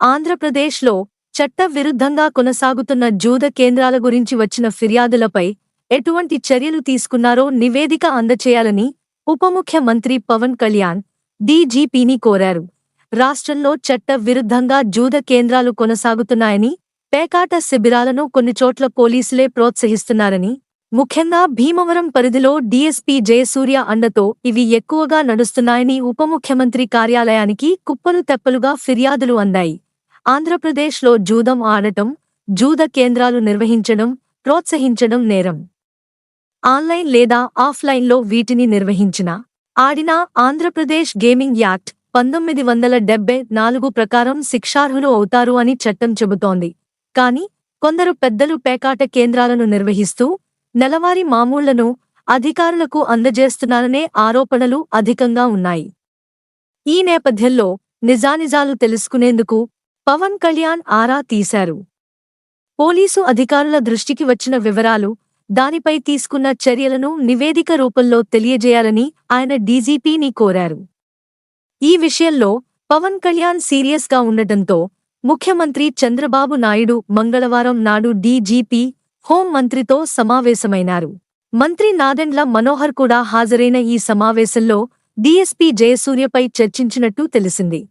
ఆంధ్రప్రదేశ్లో చట్టవిరుద్ధంగా కొనసాగుతున్న జూద కేంద్రాల గురించి వచ్చిన ఫిర్యాదులపై ఎటువంటి చర్యలు తీసుకున్నారో నివేదిక అందచేయాలని ఉప ముఖ్యమంత్రి పవన్ కళ్యాణ్ డీజీపీని కోరారు. రాష్ట్రంలో చట్ట విరుద్ధంగా జూద కేంద్రాలు కొనసాగుతున్నాయని పేకాట శిబిరాలను కొన్ని చోట్ల పోలీసులే ప్రోత్సహిస్తున్నారని ముఖ్యంగా భీమవరం పరిధిలో డీఎస్పీ జయసూర్య అండతో ఇవి ఎక్కువగా నడుస్తున్నాయని ఉప ముఖ్యమంత్రి కార్యాలయానికి కుప్పలు తెప్పలుగా ఫిర్యాదులు అందాయి. ఆంధ్రప్రదేశ్లో జూదం ఆడటం జూద కేంద్రాలు నిర్వహించడం ప్రోత్సహించడం నేరం. ఆన్లైన్ లేదా ఆఫ్లైన్లో వీటిని నిర్వహించిన ఆడిన ఆంధ్రప్రదేశ్ గేమింగ్ యాక్ట్ పంతొమ్మిది వందల డెబ్బై నాలుగు ప్రకారం శిక్షార్హులు అవుతారు అని చట్టం చెబుతోంది. కాని కొందరు పెద్దలు పేకాట కేంద్రాలను నిర్వహిస్తూ నెలవారీ మామూళ్ళను అధికారులకు అందజేస్తున్నారనే ఆరోపణలు అధికంగా ఉన్నాయి. ఈ నేపథ్యంలో నిజానిజాలు తెలుసుకునేందుకు పవన్ కళ్యాణ్ ఆరా తీశారు. పోలీసు అధికారుల దృష్టికి వచ్చిన వివరాలు దానిపై తీసుకున్న చర్యలను నివేదిక రూపంలో తెలియజేయాలని ఆయన డీజీపీని కోరారు. ఈ విషయంలో పవన్ కళ్యాణ్ సీరియస్గా ఉండటంతో ముఖ్యమంత్రి చంద్రబాబు నాయుడు మంగళవారం నాడు డీజీపీ హోం మంత్రితో సమావేశమైనారు. మంత్రి నాదెండ్ల మనోహర్ కూడా హాజరైన ఈ సమావేశంలో డీఎస్పీ జయసూర్యపై చర్చించినట్టు తెలిసింది.